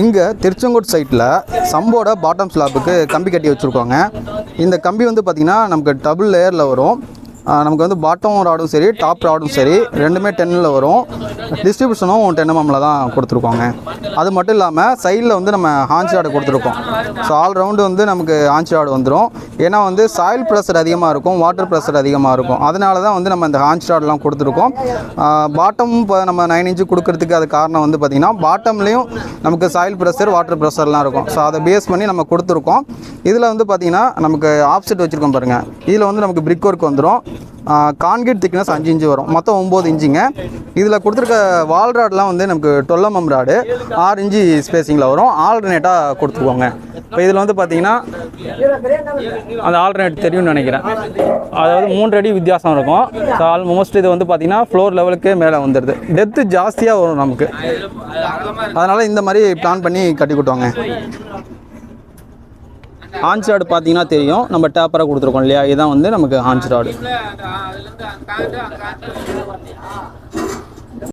இங்கே திருச்செங்கோட் சைட்டில் சம்போட பாட்டம் ஸ்லாப்புக்கு கம்பி கட்டி வச்சுருக்கோங்க. இந்த கம்பி வந்து பார்த்திங்கன்னா நமக்கு டபுள் லேயரில் வரும். நமக்கு வந்து பாட்டம் ராடும் சரி டாப் ராடும் சரி ரெண்டுமே டென்னில் வரும். டிஸ்ட்ரிபியூஷனும் டென் எம்எம்மில் தான் கொடுத்துருக்கோங்க. அது மட்டும் இல்லாமல் சைடில் வந்து நம்ம ஹான்ச் ராடு கொடுத்துருக்கோம். ஸோ ஆல் ரவுண்டு வந்து நமக்கு ஹான்ச் ராடு வந்துடும் ஏன்னா வந்து சாயில் ப்ரெஷர் அதிகமாக இருக்கும் வாட்டர் ப்ரெஷர் அதிகமாக இருக்கும். அதனால தான் வந்து நம்ம இந்த ஹான்ச் ராட்லாம் கொடுத்துருக்கோம். பாட்டம் இப்போ நம்ம நைன் இன்ச்சு கொடுக்கறதுக்கு அது காரணம் வந்து பார்த்திங்கன்னா பாட்டம்லேயும் நமக்கு சாயில் ப்ரெஷர் வாட்டர் ப்ரெஷர்லாம் இருக்கும். ஸோ அதை பேஸ் பண்ணி நம்ம கொடுத்துருக்கோம். இதில் வந்து பார்த்திங்கன்னா நமக்கு ஆப்செட் வச்சுருக்கோம் பாருங்கள் இதில் வந்து நமக்கு பிரிக் ஒர்க் வந்துடும் கான்கிரீட் திக்னஸ் அஞ்சு இன்ச்சு வரும். மொத்தம் ஒம்பது இன்ச்சுங்க. இதில் கொடுத்துருக்க வால் ராட்லாம் வந்து நமக்கு டொல்லமம் ராடு ஆறு இன்ச்சு ஸ்பேசிங்கில் வரும். ஆல்டர்னேட்டாக கொடுத்துருக்கோங்க இப்போ இதில் வந்து பார்த்தீங்கன்னா அந்த ஆல்டர்னேட் தெரியும்னு நினைக்கிறேன். அதாவது மூன்று அடி வித்தியாசம் இருக்கும். ஸோ ஆல்மோஸ்ட் இது வந்து பார்த்தீங்கன்னா ஃப்ளோர் லெவலுக்கு மேலே வந்துடுது டெப்த்து ஜாஸ்தியாக வரும் நமக்கு. அதனால் இந்த மாதிரி பிளான் பண்ணி கட்டி கொடுத்தோங்க. ஹான்ஸ் ராடு பார்த்தீங்கன்னா தெரியும் நம்ம டேப்பராக கொடுத்துருக்கோம் இல்லையா இதுதான் வந்து நமக்கு ஹான்ஸ் ராடு